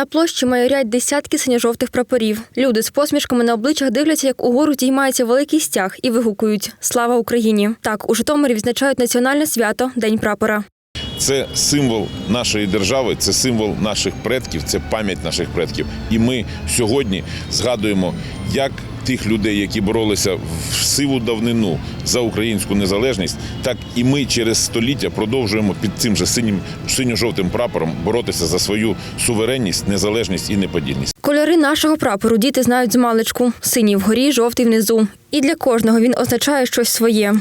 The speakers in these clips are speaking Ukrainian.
На площі майорять десятки синьо-жовтих прапорів. Люди з посмішками на обличчях дивляться, як угору діймається великий стяг і вигукують Слава Україні! Так, у Житомирі відзначають національне свято День прапора. Це символ нашої держави, це символ наших предків, це пам'ять наших предків. І ми сьогодні згадуємо як тих людей, які боролися в сиву давнину за українську незалежність, так і ми через століття продовжуємо під цим же синім синьо-жовтим прапором боротися за свою суверенність, незалежність і неподільність. Кольори нашого прапору діти знають з маличку: синій вгорі, жовтий внизу. І для кожного він означає щось своє.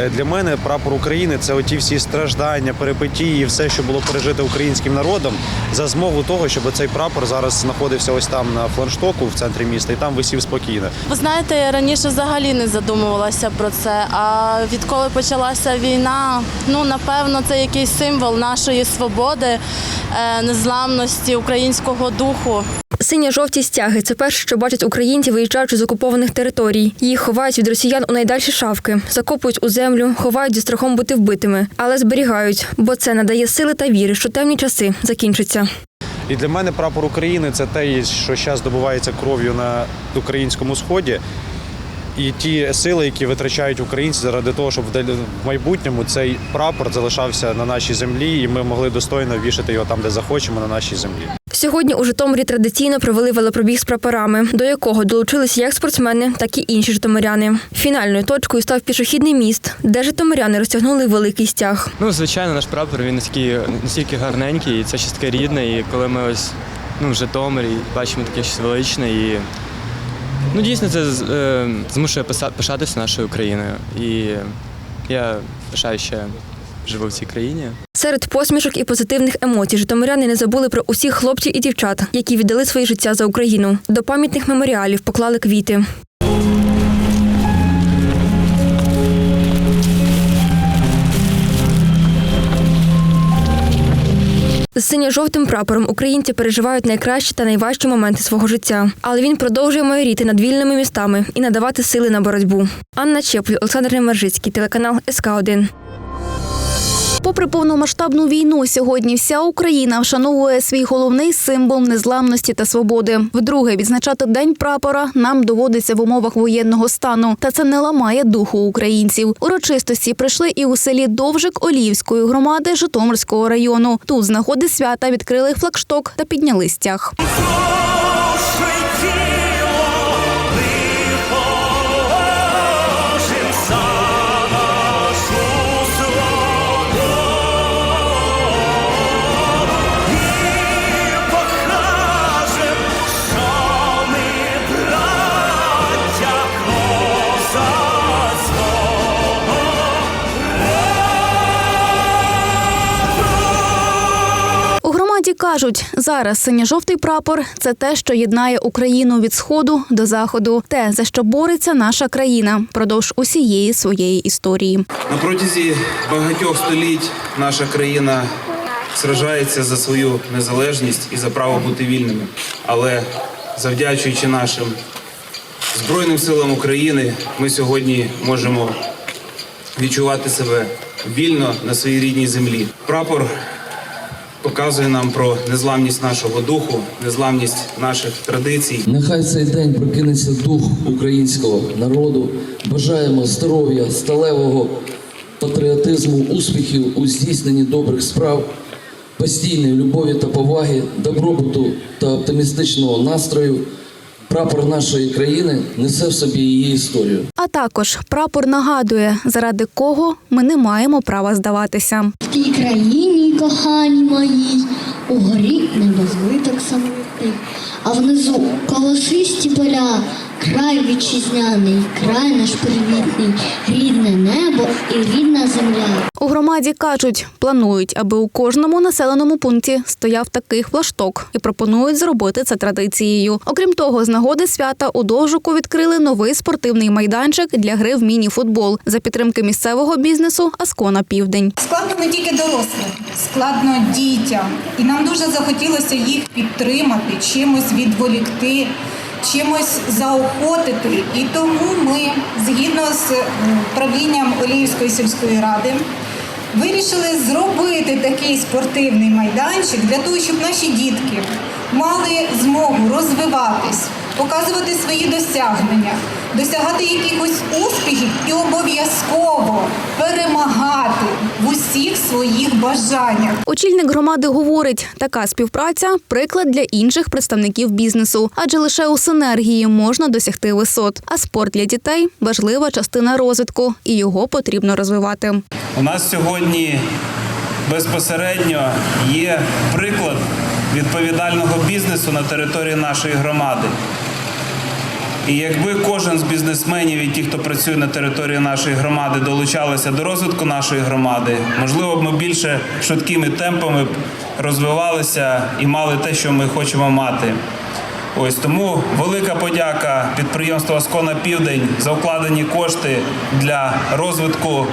Е, Для мене прапор України це оті всі страждання, перипетії, і все, що було пережито українським народом, за змогу того, щоб цей прапор зараз знаходився ось там на флагштоку в центрі міста, і там висів спокійно. Ви знаєте, я раніше взагалі не задумувалася про це. А відколи почалася війна, ну напевно, це якийсь символ нашої свободи, е, незламності, українського духу. Синьо-жовті стяги це перше, що бачать українці, виїжджаючи з окупованих територій. Їх ховають від росіян у найдальші шавки, закопують у землю, ховають зі страхом бути вбитими, але зберігають, бо це надає сили та віри, що темні часи закінчаться. І для мене прапор України це те, що зараз добувається кров'ю на українському сході. І ті сили, які витрачають українці заради того, щоб в майбутньому цей прапор залишався на нашій землі, і ми могли достойно вішати його там, де захочемо, на нашій землі. Сьогодні у Житомирі традиційно провели велопробіг з прапорами, до якого долучилися як спортсмени, так і інші житомиряни. Фінальною точкою став пішохідний міст, де житомиряни розтягнули великий стяг. Ну, звичайно, наш прапор він настільки, гарненький, і це щось таке рідне. І коли ми ось ну, в Житомирі бачимо таке щось величне, і ну, дійсно це е, змушує пишатися нашою Україною. І я пишаю, я живу в цій країні. Серед посмішок і позитивних емоцій житомиряни не забули про усіх хлопців і дівчат, які віддали своє життя за Україну. До пам'ятних меморіалів поклали квіти. З синьо-жовтим прапором українці переживають найкращі та найважчі моменти свого життя, але він продовжує майоріти над вільними містами і надавати сили на боротьбу. Анна Чеплю, Олександр Немержицький, телеканал СК 1 Попри повномасштабну війну, сьогодні вся Україна вшановує свій головний символ незламності та свободи. Вдруге відзначати день прапора нам доводиться в умовах воєнного стану, та це не ламає духу українців. Урочистості прийшли і у селі Довжик Олівської громади Житомирського району. Тут з нагоди свята відкрили флагшток та підняли стяг. Кажуть, зараз синьо-жовтий прапор це те, що єднає Україну від сходу до заходу, те за що бореться наша країна продовж усієї своєї історії. На протязі багатьох століть наша країна сражається за свою незалежність і за право бути вільними. Але завдячуючи нашим Збройним силам України, ми сьогодні можемо відчувати себе вільно на своїй рідній землі. Прапор показує нам про незламність нашого духу, незламність наших традицій. Нехай цей день прокинеться дух українського народу. Бажаємо здоров'я, сталевого патріотизму, успіхів у здійсненні добрих справ, постійної любові та поваги, добробуту та оптимістичного настрою. Прапор нашої країни несе в собі її історію. А також прапор нагадує, заради кого ми не маємо права здаватися. В тій країні, кохані мої, угорі небозвиток самотний, а внизу колосисті поля, край вітчизняний, край наш привітний, рідне небо і рідна земля. У громаді кажуть, планують, аби у кожному населеному пункті стояв такий флашток і пропонують зробити це традицією. Окрім того, з нагоди свята у Довжику відкрили новий спортивний майданчик для гри в міні-футбол за підтримки місцевого бізнесу Аскона Південь. Складно не тільки дорослим, складно дітям. І нам дуже захотілося їх підтримати, чимось відволікти, чимось заохотити. І тому ми, згідно з правлінням Оліївської сільської ради, вирішили зробити такий спортивний майданчик для того, щоб наші дітки мали змогу розвиватись, показувати свої досягнення, досягати якихось успіхів і обов'язково перемагати в усіх своїх бажаннях. Очільник громади говорить, така співпраця приклад для інших представників бізнесу, адже лише у синергії можна досягти висот. А спорт для дітей важлива частина розвитку, і його потрібно розвивати. У нас сьогодні безпосередньо є приклад відповідального бізнесу на території нашої громади. І якби кожен з бізнесменів і ті, хто працює на території нашої громади, долучалися до розвитку нашої громади, можливо б ми більше швидкими темпами розвивалися і мали те, що ми хочемо мати. Ось тому велика подяка підприємству Аскона Південь за вкладені кошти для розвитку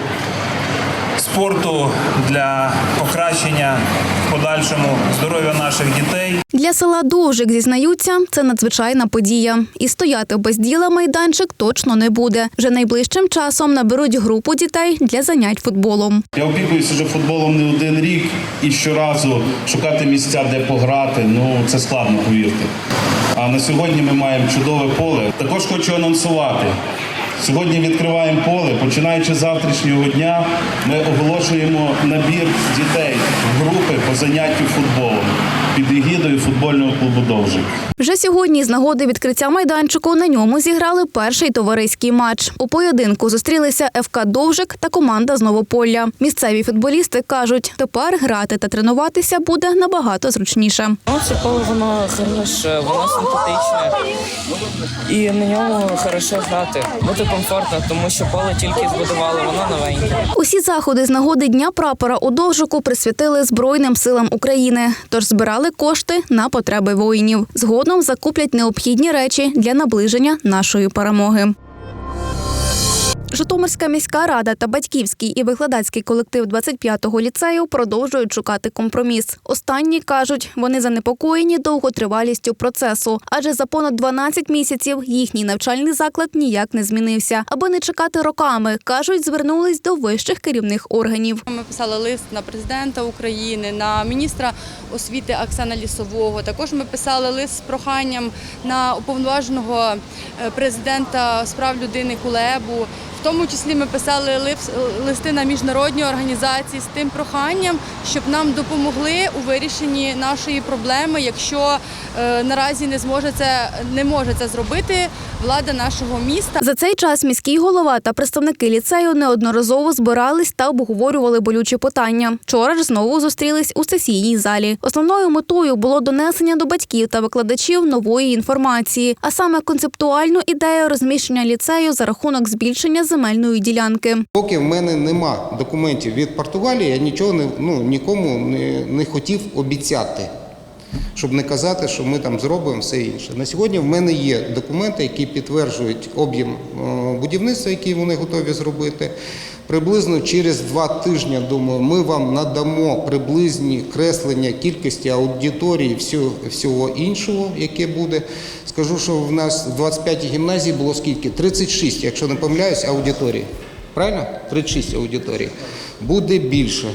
спорту, для покращення в подальшому здоров'я наших дітей. Для села Довжик зізнаються, це надзвичайна подія. І стояти без діла майданчик точно не буде. Вже найближчим часом наберуть групу дітей для занять футболом. Я опікуюся вже футболом не один рік і щоразу шукати місця, де пограти. Ну це складно, повірте. А на сьогодні ми маємо чудове поле. Також хочу анонсувати. Сьогодні відкриваємо поле. Починаючи з завтрашнього дня, ми оголошуємо набір дітей в групи по заняттю футболом під егідою футбольного клубу Довжик. Вже сьогодні з нагоди відкриття майданчику на ньому зіграли перший товариський матч. У поєдинку зустрілися ФК Довжик та команда з Новополля. Місцеві футболісти кажуть, тепер грати та тренуватися буде набагато зручніше. Ну, це поле воно хороше, воно синтетичне. І на ньому хорошо грати. Буде комфортно, тому що поле тільки збудували, воно новеньке. Усі заходи з нагоди Дня прапора у Довжику присвятили Збройним силам України, тож збирали кошти на потреби воїнів. Згодом закуплять необхідні речі для наближення нашої перемоги. Житомирська міська рада та батьківський і викладацький колектив 25-го ліцею продовжують шукати компроміс. Останні кажуть, вони занепокоєні довготривалістю процесу, адже за понад 12 місяців їхній навчальний заклад ніяк не змінився. Аби не чекати роками, кажуть, звернулись до вищих керівних органів. Ми писали лист на президента України, на міністра освіти Оксана Лісового. Також ми писали лист з проханням на уповноваженого е, президента з прав людини Кулебу. Тому числі ми писали лист- листи на міжнародні організації з тим проханням, щоб нам допомогли у вирішенні нашої проблеми, якщо е, наразі не зможе це не може це зробити влада нашого міста. За цей час міський голова та представники ліцею неодноразово збирались та обговорювали болючі питання. Вчора ж знову зустрілись у сесійній залі. Основною метою було донесення до батьків та викладачів нової інформації, а саме концептуальну ідею розміщення ліцею за рахунок збільшення земельної ділянки. Поки в мене нема документів від Португалії, я нічого не, ну, нікому не, не хотів обіцяти, щоб не казати, що ми там зробимо все інше. На сьогодні в мене є документи, які підтверджують об'єм е, будівництва, який вони готові зробити. Приблизно через два тижні, думаю, ми вам надамо приблизні креслення кількості аудиторії, всього, іншого, яке буде. Скажу, що в нас в 25 гімназії було скільки? 36, якщо не помиляюсь, аудиторій. Правильно? 36 аудиторій. Буде більше.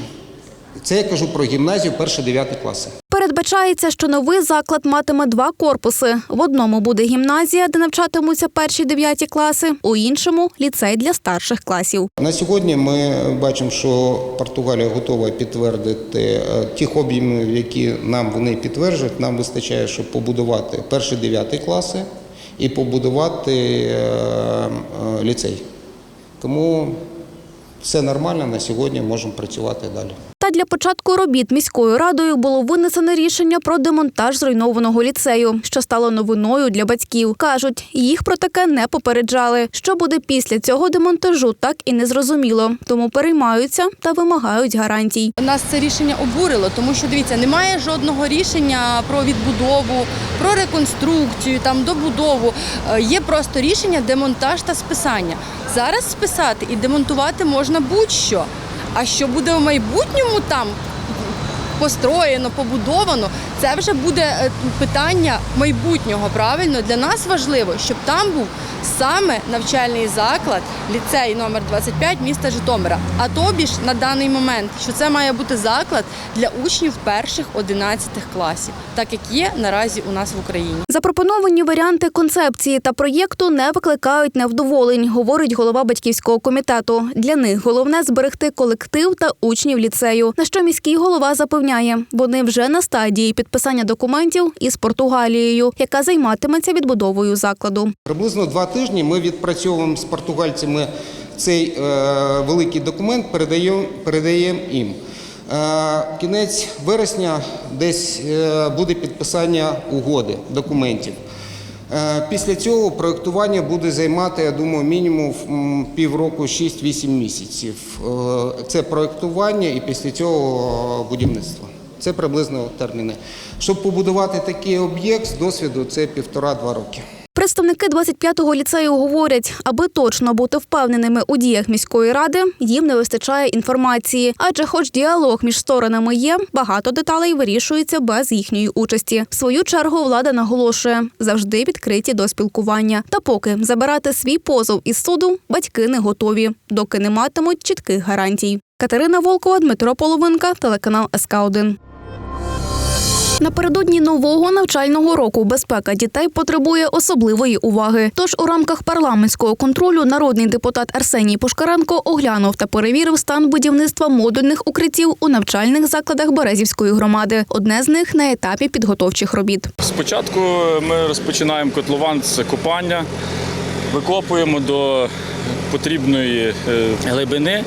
Це я кажу про гімназію 1-9 класи. Передбачається, що новий заклад матиме два корпуси. В одному буде гімназія, де навчатимуться перші дев'яті класи, у іншому ліцей для старших класів. На сьогодні ми бачимо, що Португалія готова підтвердити е, тих об'ємів, які нам вони підтверджують. Нам вистачає, щоб побудувати перші дев'яті класи і побудувати е, е, ліцей. Тому все нормально. На сьогодні можемо працювати далі. Для початку робіт міською радою було винесено рішення про демонтаж зруйнованого ліцею, що стало новиною для батьків. Кажуть, їх про таке не попереджали. Що буде після цього демонтажу, так і не зрозуміло. Тому переймаються та вимагають гарантій. Нас це рішення обурило, тому що дивіться, немає жодного рішення про відбудову, про реконструкцію, там добудову. Е, Є просто рішення демонтаж та списання. Зараз списати і демонтувати можна будь-що. А що буде в майбутньому там построєно, побудовано, це вже буде е, питання майбутнього. Правильно для нас важливо, щоб там був саме навчальний заклад, ліцей номер 25 міста Житомира. А тобі ж на даний момент, що це має бути заклад для учнів перших 11 класів, так як є наразі у нас в Україні. Запропоновані варіанти концепції та проєкту не викликають невдоволень, говорить голова батьківського комітету. Для них головне зберегти колектив та учнів ліцею. На що міський голова запевняє, вони вже на стадії підписання документів із Португалією, яка займатиметься відбудовою закладу. Приблизно два тижні ми відпрацьовуємо з португальцями цей е, великий документ, передаємо, передаємо їм. Е, кінець вересня десь е, буде підписання угоди, документів. Е, Після цього проєктування буде займати, я думаю, мінімум півроку, 6-8 місяців. Е, Це проєктування і після цього е, будівництво. Це приблизно терміни. Щоб побудувати такий об'єкт з досвіду, це півтора-два роки. Представники 25-го ліцею говорять, аби точно бути впевненими у діях міської ради, їм не вистачає інформації. Адже, хоч діалог між сторонами є, багато деталей вирішується без їхньої участі. В свою чергу влада наголошує завжди відкриті до спілкування. Та поки забирати свій позов із суду батьки не готові, доки не матимуть чітких гарантій. Катерина Волкова, Дмитро Половинка, телеканал СК 1 Напередодні нового навчального року безпека дітей потребує особливої уваги. Тож у рамках парламентського контролю народний депутат Арсеній Пушкаренко оглянув та перевірив стан будівництва модульних укриттів у навчальних закладах Березівської громади. Одне з них на етапі підготовчих робіт. Спочатку ми розпочинаємо котлован з копання, викопуємо до потрібної е, глибини.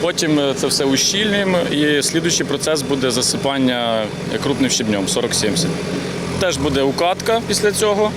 Потім е, це все ущільнюємо і слідуючий процес буде засипання крупним щебнем 40-70. Теж буде укатка після цього,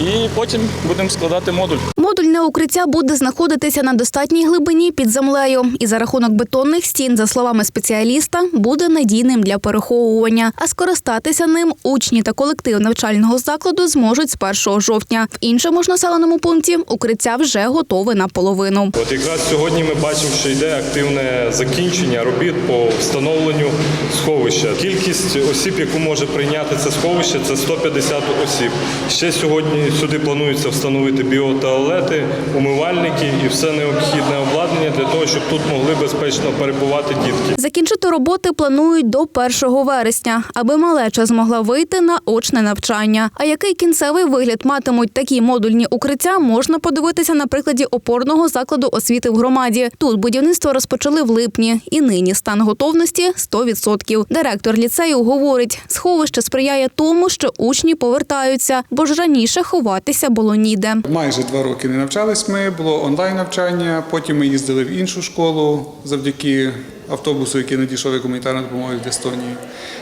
і потім будемо складати модуль. Модульне укриття буде знаходитися на достатній глибині під землею і за рахунок бетонних стін, за словами спеціаліста, буде надійним для переховування. А скористатися ним учні та колектив навчального закладу зможуть з 1 жовтня. В іншому ж населеному пункті укриття вже готове наполовину. От якраз сьогодні ми бачимо, що йде активне закінчення робіт по встановленню сховища. Кількість осіб, яку може прийняти це сховище, це 150 осіб. Ще сьогодні сюди планується встановити біотуалети, умивальники і все необхідне обладнання для того, щоб тут могли безпечно перебувати дітки. Закінчити роботи планують до 1 вересня, аби малеча змогла вийти на очне навчання. А який кінцевий вигляд матимуть такі модульні укриття, можна подивитися на прикладі опорного закладу освіти в громаді. Тут будівництво розпочали в липні, і нині стан готовності 100%. Директор ліцею говорить, сховище сприяє тому, що учні повертаються, бо ж раніше ховатися було ніде. Майже два роки не навчались ми, було онлайн навчання. Потім ми їздили в іншу школу завдяки автобусу, який надійшов як гуманітарна допомога від Естонії.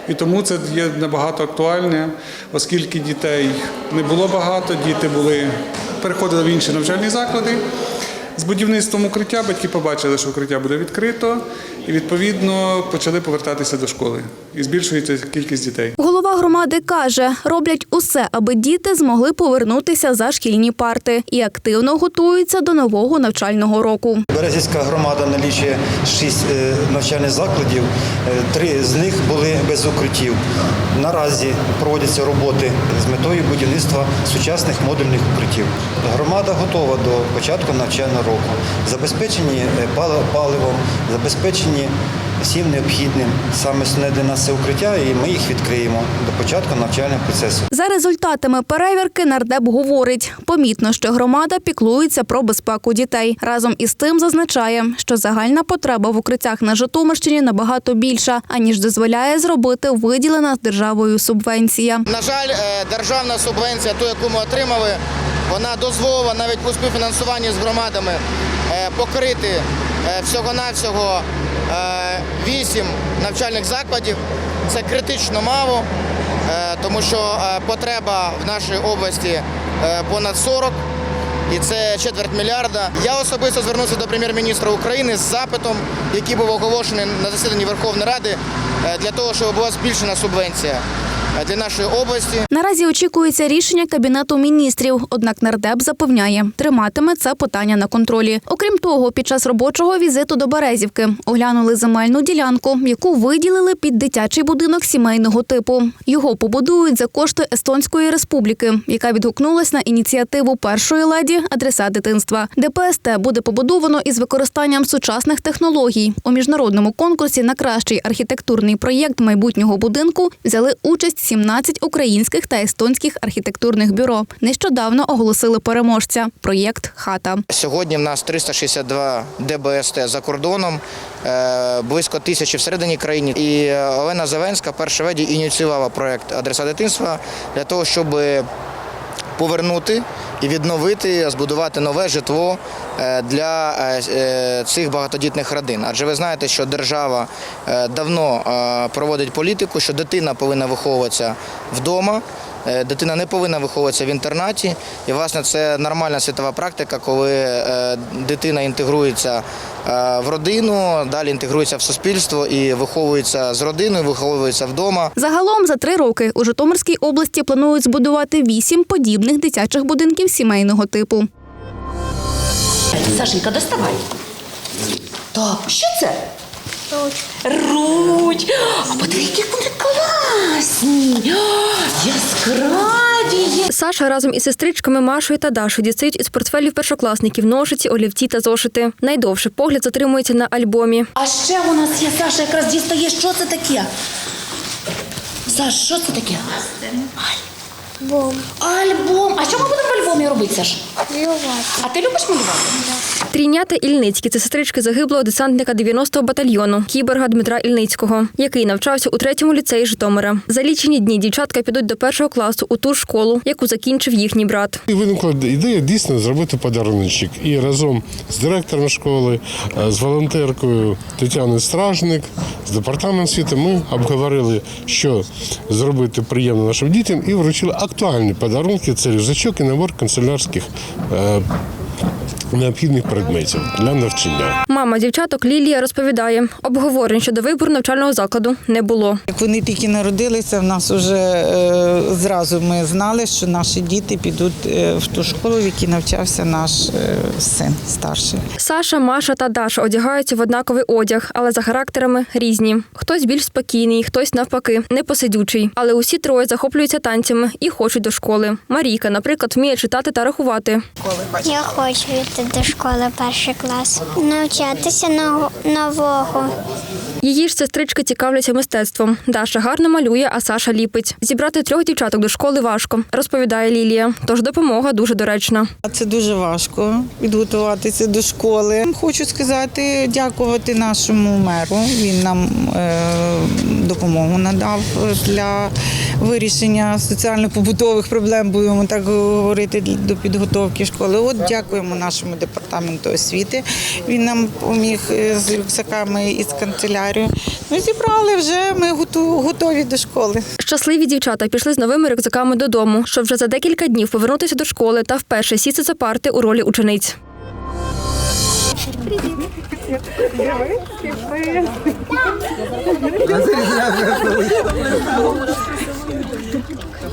І тому це є набагато актуальне, оскільки дітей не було багато, діти були переходили в інші навчальні заклади. З будівництвом укриття батьки побачили, що укриття буде відкрито, і відповідно почали повертатися до школи. І збільшується кількість дітей. Голова громади каже, роблять усе, аби діти змогли повернутися за шкільні парти і активно готуються до нового навчального року. Березівська громада налічує шість е, навчальних закладів. Е, Три з них були без укриттів. Наразі проводяться роботи з метою будівництва сучасних модульних укриттів. Громада готова до початку навчального року. Забезпечені е, паливом, забезпечені всім необхідним. Саме основне для нас це укриття, і ми їх відкриємо до початку навчального процесу. За результатами перевірки нардеп говорить, помітно, що громада піклується про безпеку дітей. Разом із тим зазначає, що загальна потреба в укриттях на Житомирщині набагато більша, аніж дозволяє зробити виділена державою субвенція. На жаль, е, державна субвенція, ту, яку ми отримали, вона дозволила навіть у співфінансуванні з громадами е, покрити е, всього-навсього вісім навчальних закладів. Це критично мало, е, тому що е, потреба в нашій області е, понад 40. І це четверть мільярда. Я особисто звернувся до прем'єр-міністра України з запитом, який був оголошений на засіданні Верховної Ради, е, для того, щоб була збільшена субвенція. Е, для нашої області. Наразі очікується рішення кабінету міністрів. Однак нардеп запевняє, триматиме це питання на контролі. Окрім того, під час робочого візиту до Березівки оглянули земельну ділянку, яку виділили під дитячий будинок сімейного типу. Його побудують за кошти Естонської республіки, яка відгукнулась на ініціативу першої леді адреса дитинства. ДПСТ буде побудовано із використанням сучасних технологій. У міжнародному конкурсі на кращий архітектурний проєкт майбутнього будинку взяли участь 17 українських та естонських архітектурних бюро. Нещодавно оголосили переможця. Проєкт Хата. Сьогодні в нас 362 ДБСТ за кордоном, е, близько тисячі всередині країни. І е, Олена Зеленська, перша веді ініціювала проєкт Адреса дитинства для того, щоб повернути і відновити, збудувати нове житло е, для е, е, цих багатодітних родин. Адже ви знаєте, що держава давно проводить політику, що дитина повинна виховуватися вдома. Е, Дитина не повинна виховуватися в інтернаті, і власне це нормальна світова практика, коли е, дитина інтегрується е, в родину, далі інтегрується в суспільство і виховується з родиною, виховується вдома. Загалом за три роки у Житомирській області планують збудувати вісім подібних дитячих будинків сімейного типу. Сашенька, доставай. Так, що це? Руть. А подиви, які вони класні. Яскраві. Саша разом із сестричками Машою та Дашою дістають із портфелів першокласників ножиці, олівці та зошити. Найдовше погляд затримується на альбомі. А ще у нас є Саша, якраз дістає, що це таке? Саш, що це таке? Альбом. Альбом. А що ми будемо в альбомі робити, Саш? Малювати. А ти любиш малювати? Трійнята Ільницькі це сестрички загиблого десантника 90-го батальйону кіборга Дмитра Ільницького, який навчався у третьому ліцеї Житомира. За лічені дні дівчатка підуть до першого класу у ту ж школу, яку закінчив їхній брат. І виникла ідея дійсно зробити подаруночок. І разом з директором школи, е, з волонтеркою Тетяною Стражник, з департаментом освіти ми обговорили, що зробити приємно нашим дітям, і вручили актуальні подарунки. Це рюкзачок і набор канцелярських е, необхідних предметів для навчання. Мама дівчаток Лілія розповідає, обговорень щодо вибору навчального закладу не було. Як вони тільки народилися, в нас вже е, зразу ми знали, що наші діти підуть е, в ту школу, в якій навчався наш е, син старший. Саша, Маша та Даша одягаються в однаковий одяг, але за характерами різні. Хтось більш спокійний, хтось навпаки, непосидючий. Але усі троє захоплюються танцями і хочуть до школи. Марійка, наприклад, вміє читати та рахувати. Я хочу йти до школи перший клас, навчатися нов- нового. Її ж сестрички цікавляться мистецтвом. Даша гарно малює, а Саша ліпить. Зібрати трьох дівчаток до школи важко, розповідає Лілія. Тож допомога дуже доречна. Це дуже важко підготуватися до школи. Хочу сказати, дякувати нашому меру. Він нам е, допомогу надав для вирішення соціально-побутових проблем, будемо так говорити, до підготовки школи. От дякуємо нашому департаменту освіти. Він нам допоміг е, з рюкзаками і з канцелярією. Ну, зібрали вже. Ми готові до школи. Щасливі дівчата пішли з новими рюкзаками додому, щоб вже за декілька днів повернутися до школи та вперше сісти за парти у ролі учениць.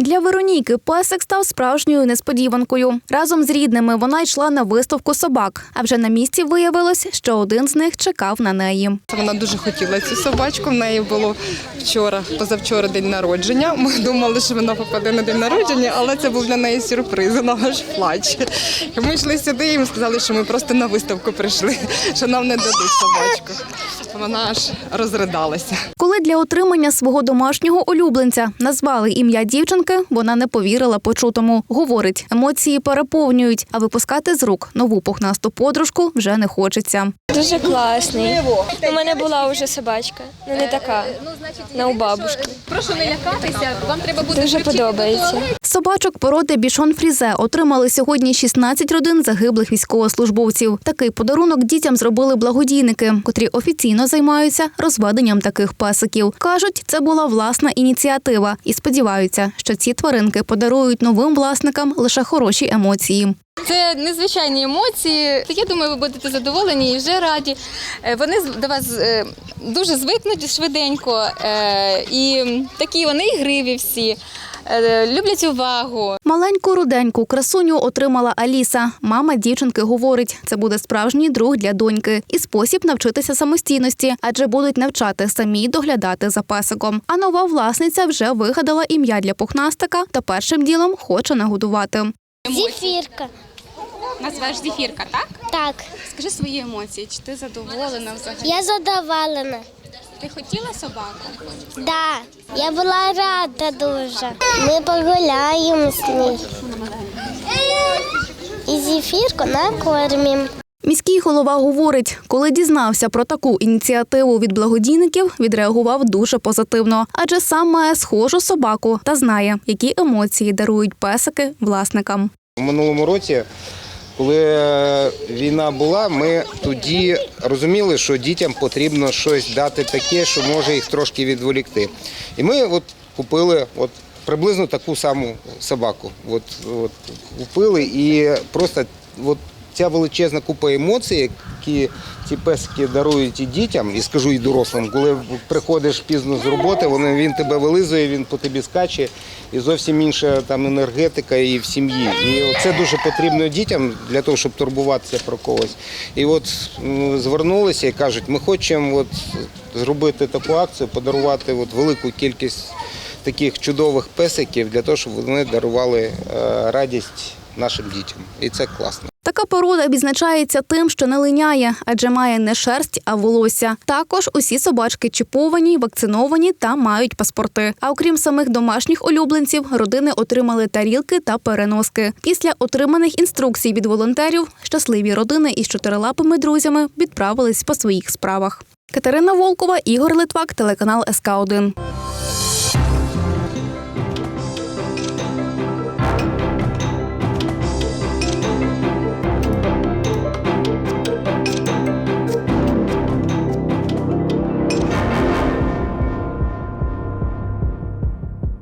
Для Вероніки песик став справжньою несподіванкою. Разом з рідними вона йшла на виставку собак. А вже на місці виявилось, що один з них чекав на неї. Вона дуже хотіла цю собачку. В неї було вчора, позавчора день народження. Ми думали, що вона попаде на день народження, але це був для неї сюрприз. Вона аж плаче. Ми йшли сюди і їм сказали, що ми просто на виставку прийшли, що нам не дадуть собачку. Вона аж розридалася. Коли для отримання свого домашнього улюбленця назвали ім'я дівчинки, вона не повірила почутому. Говорить, емоції переповнюють, а випускати з рук нову пухнасту подружку вже не хочеться. Дуже класний. У мене була вже собачка, ну не така. На у бабушки. Прошу не лякатися, вам треба буде Дуже подобається. Собачок породи бішон фрізе отримали сьогодні 16 родин загиблих військовослужбовців. Такий подарунок дітям зробили благодійники, котрі офіційно займаються розведенням таких песиків. кажуть, це була власна ініціатива і сподіваються, що ці тваринки подарують новим власникам лише хороші емоції. Це незвичайні емоції. Я думаю, ви будете задоволені і вже раді. Е, Вони до вас е, дуже звикнуть швиденько, е, і такі вони ігриві всі, люблять увагу. Маленьку руденьку красуню отримала Аліса. Мама дівчинки говорить, це буде справжній друг для доньки і спосіб навчитися самостійності, адже будуть навчати самі доглядати за песиком. А нова власниця вже вигадала ім'я для пухнастика та першим ділом хоче нагодувати. Зефірка. Назвеш зефірка, так? Так, Скажи свої емоції, чи ти задоволена взагалі? я задоволена. Ти хотіла собаку? Да, я була рада дуже. Ми погуляємо з нею. І зефірку накормимо. Міський голова говорить, коли дізнався про таку ініціативу від благодійників, відреагував дуже позитивно, адже сам має схожу собаку та знає, які емоції дарують песики власникам. У минулому році, коли е, війна була, ми тоді розуміли, що дітям потрібно щось дати таке, що може їх трошки відволікти. І ми от купили от приблизно таку саму собаку. От, от, купили і просто от ця величезна купа емоцій, які ці песики дарують і дітям, і скажу і дорослим, коли приходиш пізно з роботи, вони, він тебе вилизує, він по тобі скаче, і зовсім інша там енергетика і в сім'ї. І це дуже потрібно дітям для того, щоб турбуватися про когось. І от звернулися і кажуть, ми хочемо от зробити таку акцію, подарувати от велику кількість таких чудових песиків для того, щоб вони дарували е, радість нашим дітям. І це класно. Така порода відзначається тим, що не линяє, адже має не шерсть, а волосся. Також усі собачки чіповані, вакциновані та мають паспорти. А окрім самих домашніх улюбленців, родини отримали тарілки та переноски. Після отриманих інструкцій від волонтерів щасливі родини із чотирилапими друзями відправились по своїх справах. Катерина Волкова, Ігор Литвак, телеканал СК 1